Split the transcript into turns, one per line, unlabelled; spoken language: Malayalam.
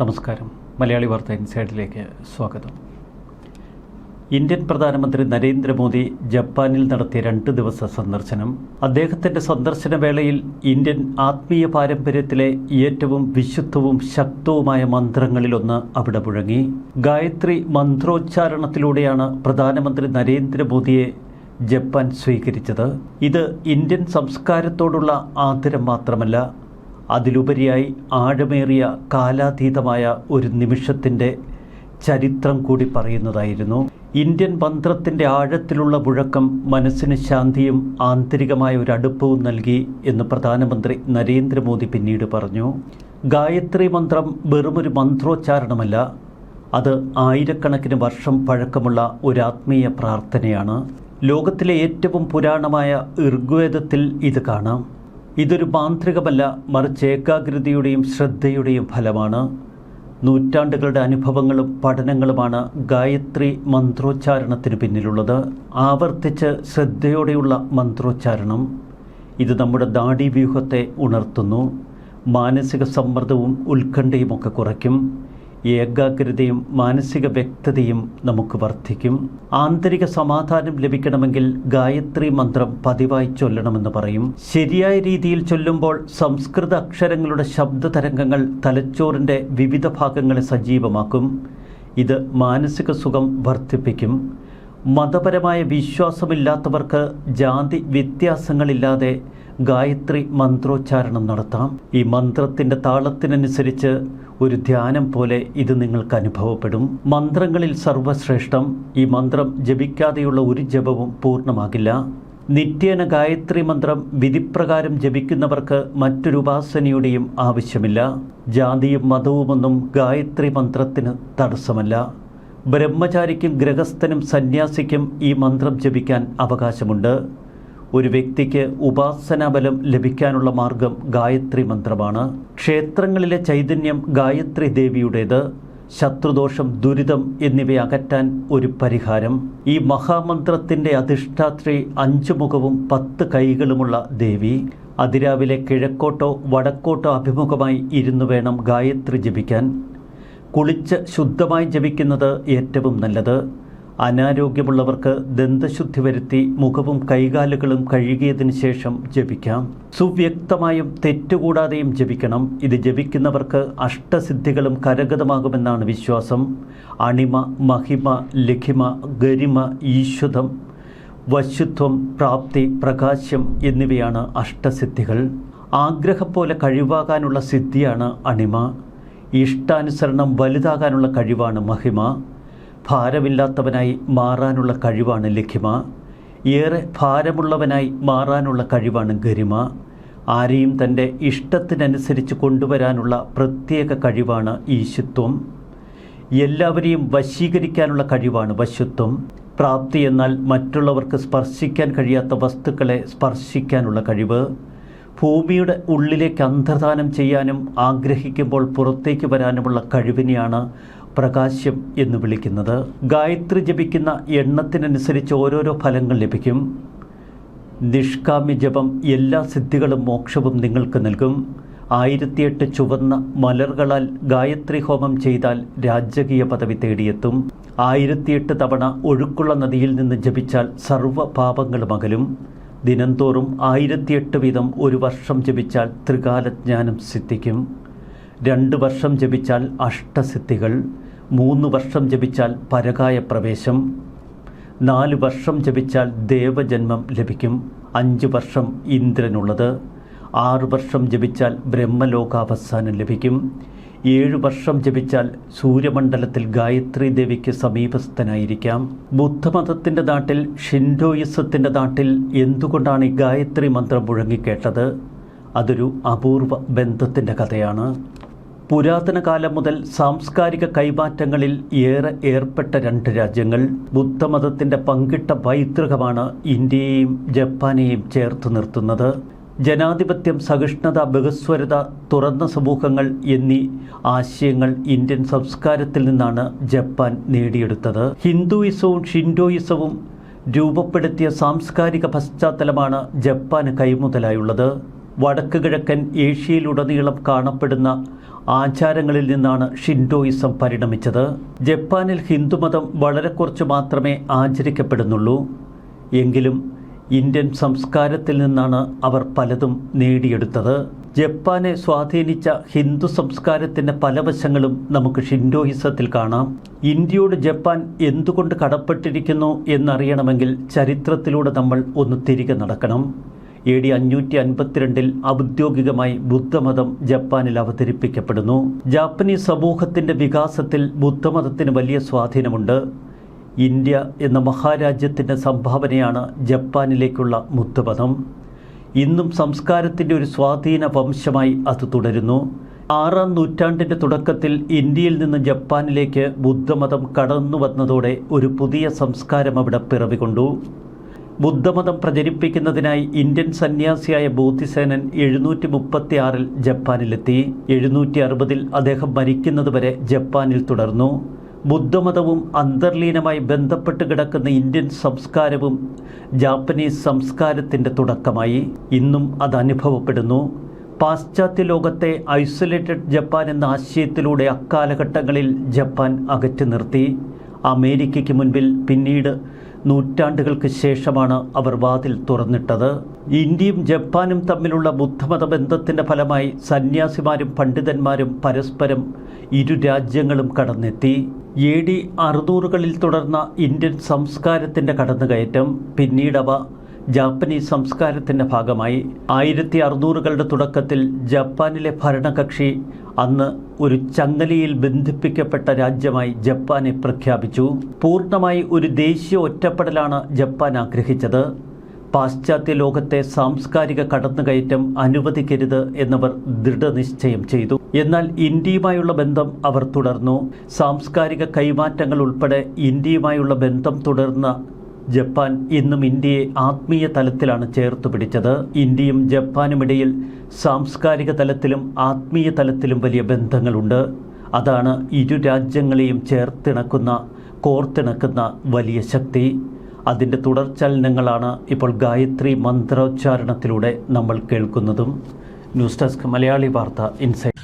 നമസ്കാരം. മലയാളി വാർത്ത ഇൻസൈഡിലേക്ക് സ്വാഗതം. ഇന്ത്യൻ പ്രധാനമന്ത്രി നരേന്ദ്രമോദി ജപ്പാനിൽ നടത്തിയ രണ്ട് ദിവസ സന്ദർശനം. അദ്ദേഹത്തിന്റെ സന്ദർശന വേളയിൽ ഇന്ത്യൻ ആത്മീയ പാരമ്പര്യത്തിലെ ഏറ്റവും വിശുദ്ധവും ശക്തവുമായ മന്ത്രങ്ങളിലൊന്ന് അവിടെ മുഴങ്ങി. ഗായത്രി മന്ത്രോച്ചാരണത്തിലൂടെയാണ് പ്രധാനമന്ത്രി നരേന്ദ്രമോദിയെ ജപ്പാൻ സ്വീകരിച്ചത്. ഇത് ഇന്ത്യൻ സംസ്കാരത്തോടുള്ള ആദരം മാത്രമല്ല അതിലുപരിയായി ആഴമേറിയ കാലാതീതമായ ഒരു നിമിഷത്തിന്റെ ചരിത്രം കൂടി പറയുന്നതായിരുന്നു. ഇന്ത്യൻ മന്ത്രത്തിന്റെ ആഴത്തിലുള്ള മുഴക്കം മനസ്സിന് ശാന്തിയും ആന്തരികമായ ഒരു അടുപ്പവും നൽകി എന്ന് പ്രധാനമന്ത്രി നരേന്ദ്രമോദി പിന്നീട് പറഞ്ഞു. ഗായത്രി മന്ത്രം വെറുമൊരു മന്ത്രോച്ചാരണമല്ല. അത് ആയിരക്കണക്കിന് വർഷം പഴക്കമുള്ള ഒരു ആത്മീയ പ്രാർത്ഥനയാണ്. ലോകത്തിലെ ഏറ്റവും പുരാണമായ ഋഗ്വേദത്തിൽ ഇത് കാണാം. ഇതൊരു മാന്ത്രികമല്ല മറിച്ച് ഏകാഗ്രതയുടെയും ശ്രദ്ധയുടെയും ഫലമാണ്. നൂറ്റാണ്ടുകളുടെ അനുഭവങ്ങളും പഠനങ്ങളുമാണ് ഗായത്രി മന്ത്രോച്ചാരണത്തിന് പിന്നിലുള്ളത്. ആവർത്തിച്ച് ശ്രദ്ധയോടെയുള്ള മന്ത്രോച്ചാരണം ഇത് നമ്മുടെ നാഡീവ്യൂഹത്തെ ഉണർത്തുന്നു. മാനസിക സമ്മർദ്ദവും ഉത്കണ്ഠയുമൊക്കെ കുറയ്ക്കും. ഏകാഗ്രതയും മാനസിക വ്യക്തതയും നമുക്ക് വർദ്ധിക്കും. ആന്തരിക സമാധാനം ലഭിക്കണമെങ്കിൽ ഗായത്രി മന്ത്രം പതിവായി ചൊല്ലണമെന്ന് പറയും. ശരിയായ രീതിയിൽ ചൊല്ലുമ്പോൾ സംസ്കൃത അക്ഷരങ്ങളുടെ ശബ്ദ തരംഗങ്ങൾ തലച്ചോറിന്റെ വിവിധ ഭാഗങ്ങളെ സജീവമാക്കും. ഇത് മാനസിക സുഖം വർദ്ധിപ്പിക്കും. മതപരമായ വിശ്വാസമില്ലാത്തവർക്ക് ജാതി വ്യത്യാസങ്ങളില്ലാതെ ഗായത്രി മന്ത്രോച്ചാരണം നടത്താം. ഈ മന്ത്രത്തിന്റെ താളത്തിനനുസരിച്ച് ഒരു ധ്യാനം പോലെ ഇത് നിങ്ങൾക്ക് അനുഭവപ്പെടും. മന്ത്രങ്ങളിൽ സർവശ്രേഷ്ഠം ഈ മന്ത്രം ജപിക്കാതെയുള്ള ഒരു ജപവും പൂർണമാകില്ല. നിത്യേന ഗായത്രി മന്ത്രം വിധിപ്രകാരം ജപിക്കുന്നവർക്ക് മറ്റൊരു ഉപാസനയുടെയും ആവശ്യമില്ല. ജാതിയും മതവുമൊന്നും ഗായത്രി മന്ത്രത്തിന് തടസ്സമല്ല. ബ്രഹ്മചാരിക്കും ഗൃഹസ്ഥനും സന്യാസിക്കും ഈ മന്ത്രം ജപിക്കാൻ അവകാശമുണ്ട്. ഒരു വ്യക്തിക്ക് ഉപാസനാബലം ലഭിക്കാനുള്ള മാർഗം ഗായത്രി മന്ത്രമാണ്. ക്ഷേത്രങ്ങളിലെ ചൈതന്യം ഗായത്രി ദേവിയുടേത് ശത്രുദോഷം ദുരിതം എന്നിവ അകറ്റാൻ ഒരു പരിഹാരം. ഈ മഹാമന്ത്രത്തിന്റെ അധിഷ്ഠാത്രി അഞ്ചു മുഖവും പത്ത് കൈകളുമുള്ള ദേവി. അതിരാവിലെ കിഴക്കോട്ടോ വടക്കോട്ടോ അഭിമുഖമായി ഇരുന്നു വേണം ഗായത്രി ജപിക്കാൻ. കുളിച്ച് ശുദ്ധമായി ജപിക്കുന്നത് ഏറ്റവും നല്ലത്. അനാരോഗ്യമുള്ളവർക്ക് ദന്തശുദ്ധി വരുത്തി മുഖവും കൈകാലുകളും കഴുകിയതിനു ശേഷം ജപിക്കാം. സുവ്യക്തമായും തെറ്റുകൂടാതെയും ജപിക്കണം. ഇത് ജപിക്കുന്നവർക്ക് അഷ്ടസിദ്ധികളും കരഗതമാകുമെന്നാണ് വിശ്വാസം. അണിമ മഹിമ ലഘിമ ഗരിമ ഈശ്വതം വശ്യുത്വം പ്രാപ്തി പ്രകാശം എന്നിവയാണ് അഷ്ടസിദ്ധികൾ. ആഗ്രഹം പോലെ കഴിവാകാനുള്ള സിദ്ധിയാണ് അണിമ. ഇഷ്ടാനുസരണം വലുതാകാനുള്ള കഴിവാണ് മഹിമ. ഭാരമില്ലാത്തവനായി മാറാനുള്ള കഴിവാണ് ലഘിമ. ഏറെ ഭാരമുള്ളവനായി മാറാനുള്ള കഴിവാണ് ഗരിമ. ആരെയും തന്റെ ഇഷ്ടത്തിനനുസരിച്ച് കൊണ്ടുവരാനുള്ള പ്രത്യേക കഴിവാണ് ഈശുത്വം എല്ലാവരെയും വശീകരിക്കാനുള്ള കഴിവാണ് വശ്യത്വം പ്രാപ്തി എന്നാൽ മറ്റുള്ളവർക്ക് സ്പർശിക്കാൻ കഴിയാത്ത വസ്തുക്കളെ സ്പർശിക്കാനുള്ള കഴിവ്. ഭൂമിയുടെ ഉള്ളിലേക്ക് അന്തർദാനം ചെയ്യാനും ആഗ്രഹിക്കുമ്പോൾ പുറത്തേക്ക് വരാനുമുള്ള കഴിവിനെയാണ് പ്രകാശം എന്ന് വിളിക്കുന്നത്. ഗായത്രി ജപിക്കുന്ന എണ്ണത്തിനനുസരിച്ച് ഓരോരോ ഫലങ്ങൾ ലഭിക്കും. നിഷ്കാമ്യ ജപം എല്ലാ സിദ്ധികളും മോക്ഷവും നിങ്ങൾക്ക് നൽകും. ആയിരത്തിയെട്ട് ചുവന്ന മലർകളാൽ ഗായത്രി ഹോമം ചെയ്താൽ രാജകീയ പദവി തേടിയെത്തും. ആയിരത്തിയെട്ട് തവണ ഒഴുക്കുള്ള നദിയിൽ നിന്ന് ജപിച്ചാൽ സർവ പാപങ്ങളും അകലും. ദിനംതോറും ആയിരത്തിയെട്ട് വീതം ഒരു വർഷം ജപിച്ചാൽ ത്രികാലജ്ഞാനം സിദ്ധിക്കും. രണ്ട് വർഷം ജപിച്ചാൽ അഷ്ടസിദ്ധികൾ. മൂന്ന് വർഷം ജപിച്ചാൽ പരകായ പ്രവേശം നാല് വർഷം ജപിച്ചാൽ ദേവജന്മം ലഭിക്കും അഞ്ച് വർഷം ഇന്ദ്രനുള്ളത് ആറ് വർഷം ജപിച്ചാൽ ബ്രഹ്മലോകാവസാനം ലഭിക്കും ഏഴ് വർഷം ജപിച്ചാൽ സൂര്യമണ്ഡലത്തിൽ ഗായത്രി ദേവിക്ക് സമീപസ്ഥനായിരിക്കാം. ബുദ്ധമതത്തിന്റെ നാട്ടിൽ ഷിൻഡോയിസത്തിന്റെ നാട്ടിൽ എന്തുകൊണ്ടാണ് ഈ ഗായത്രി മന്ത്രം മുഴങ്ങിക്കേട്ടത്? അതൊരു അപൂർവ ബന്ധത്തിന്റെ കഥയാണ്. പുരാതന കാലം മുതൽ സാംസ്കാരിക കൈമാറ്റങ്ങളിൽ ഏറെ ഏർപ്പെട്ട രണ്ട് രാജ്യങ്ങൾ ബുദ്ധമതത്തിന്റെ പങ്കിട്ട പൈതൃകമാണ് ഇന്ത്യയെയും ജപ്പാനെയും ചേർത്ത് നിർത്തുന്നത്. ജനാധിപത്യം സഹിഷ്ണുത ബഹുസ്വരത തുറന്ന സമൂഹങ്ങൾ എന്നീ ആശയങ്ങൾ ഇന്ത്യൻ സംസ്കാരത്തിൽ നിന്നാണ് ജപ്പാൻ നേടിയെടുത്തത്. ഹിന്ദുയിസവും ഷിൻഡോയിസവും രൂപപ്പെടുത്തിയ സാംസ്കാരിക പശ്ചാത്തലമാണ് ജപ്പാന് കൈമുതലായുള്ളത്. വടക്ക് കിഴക്കൻ ഏഷ്യയിലുടനീളം കാണപ്പെടുന്ന ആചാരങ്ങളിൽ നിന്നാണ് ഷിൻഡോയിസം പരിണമിച്ചത്. ജപ്പാനിൽ ഹിന്ദുമതം വളരെ കുറച്ച് മാത്രമേ ആചരിക്കപ്പെടുന്നുള്ളൂ. എങ്കിലും ഇന്ത്യൻ സംസ്കാരത്തിൽ നിന്നാണ് അവർ പലതും നേടിയെടുത്തത്. ജപ്പാനെ സ്വാധീനിച്ച ഹിന്ദു സംസ്കാരത്തിന്റെ പല വശങ്ങളും നമുക്ക് ഷിൻഡോയിസത്തിൽ കാണാം. ഇന്ത്യയോട് ജപ്പാൻ എന്തുകൊണ്ട് കടപ്പെട്ടിരിക്കുന്നു എന്നറിയണമെങ്കിൽ ചരിത്രത്തിലൂടെ നമ്മൾ ഒന്ന് തിരികെ നടക്കണം. എ ഡി അഞ്ഞൂറ്റി അൻപത്തിരണ്ടിൽ ഔദ്യോഗികമായി ബുദ്ധമതം ജപ്പാനിൽ അവതരിപ്പിക്കപ്പെടുന്നു. ജാപ്പനീസ് സമൂഹത്തിന്റെ വികാസത്തിൽ ബുദ്ധമതത്തിന് വലിയ സ്വാധീനമുണ്ട്. ഇന്ത്യ എന്ന മഹാരാജ്യത്തിന്റെ സംഭാവനയാണ് ജപ്പാനിലേക്കുള്ള ബുദ്ധമതം ഇന്നും സംസ്കാരത്തിന്റെ ഒരു സ്വാധീന വംശമായി അത് തുടരുന്നു. ആറാം നൂറ്റാണ്ടിന്റെ തുടക്കത്തിൽ ഇന്ത്യയിൽ നിന്ന് ജപ്പാനിലേക്ക് ബുദ്ധമതം കടന്നു വന്നതോടെ ഒരു പുതിയ സംസ്കാരം അവിടെ പിറവികൊണ്ടു. ബുദ്ധമതം പ്രചരിപ്പിക്കുന്നതിനായി ഇന്ത്യൻ സന്യാസിയായ ബോധിസേനൻ എഴുന്നൂറ്റി മുപ്പത്തി ആറിൽ ജപ്പാനിലെത്തി. എഴുന്നൂറ്റി അറുപതിൽ അദ്ദേഹം മരിക്കുന്നതുവരെ ജപ്പാനിൽ തുടർന്നു. ബുദ്ധമതവും അന്തർലീനമായി ബന്ധപ്പെട്ട് കിടക്കുന്ന ഇന്ത്യൻ സംസ്കാരവും ജാപ്പനീസ് സംസ്കാരത്തിന്റെ തുടക്കമായി. ഇന്നും അത് അനുഭവപ്പെടുന്നു. പാശ്ചാത്യ ലോകത്തെ ഐസൊലേറ്റഡ് ജപ്പാൻ എന്ന ആശയത്തിലൂടെ അക്കാലഘട്ടങ്ങളിൽ ജപ്പാൻ അകറ്റി നിർത്തി. അമേരിക്കയ്ക്ക് മുൻപിൽ പിന്നീട് നൂറ്റാണ്ടുകൾക്ക് ശേഷമാണ് അവർ വാതിൽ തുറന്നിട്ടത്. ഇന്ത്യയും ജപ്പാനും തമ്മിലുള്ള ബുദ്ധമത ബന്ധത്തിന്റെ ഫലമായി സന്യാസിമാരും പണ്ഡിതന്മാരും പരസ്പരം ഇരു രാജ്യങ്ങളും കടന്നെത്തി. എ ഡി അറുന്നൂറുകളിൽ തുടർന്ന ഇന്ത്യൻ സംസ്കാരത്തിന്റെ കടന്നുകയറ്റം പിന്നീടവ ജാപ്പനീസ് സംസ്കാരത്തിന്റെ ഭാഗമായി. ആയിരത്തി അറുന്നൂറുകളുടെ തുടക്കത്തിൽ ജപ്പാനിലെ ഭരണകക്ഷി അന്ന് ഒരു ചങ്ങലയിൽ ബന്ധിപ്പിക്കപ്പെട്ട രാജ്യമായി ജപ്പാനെ പ്രഖ്യാപിച്ചു. പൂർണമായി ഒരു ദേശീയ ഒറ്റപ്പെടലാണ് ജപ്പാൻ ആഗ്രഹിച്ചത്. പാശ്ചാത്യ ലോകത്തെ സാംസ്കാരിക കടന്നുകയറ്റം അനുവദിക്കരുത് എന്നവർ ദൃഢനിശ്ചയം ചെയ്തു. എന്നാൽ ഇന്ത്യയുമായുള്ള ബന്ധം അവർ തുടർന്നു. സാംസ്കാരിക കൈമാറ്റങ്ങൾ ഉൾപ്പെടെ ഇന്ത്യയുമായുള്ള ബന്ധം തുടർന്ന ജപ്പാൻ ഇന്നും ഇന്ത്യയെ ആത്മീയ തലത്തിലാണ് ചേർത്ത് പിടിച്ചത്. ഇന്ത്യയും ജപ്പാനുമിടയിൽ സാംസ്കാരിക തലത്തിലും ആത്മീയ തലത്തിലും വലിയ ബന്ധങ്ങളുണ്ട്. അതാണ് ഇരു രാജ്യങ്ങളെയും ചേർത്തിണക്കുന്ന കോർത്തിണക്കുന്ന വലിയ ശക്തി. അതിന്റെ തുടർചലനങ്ങളാണ് ഇപ്പോൾ ഗായത്രി മന്ത്രോച്ചാരണത്തിലൂടെ നമ്മൾ കേൾക്കുന്നതും. ന്യൂസ് ഡെസ്ക് മലയാളി വാർത്ത ഇൻസൈറ്റ്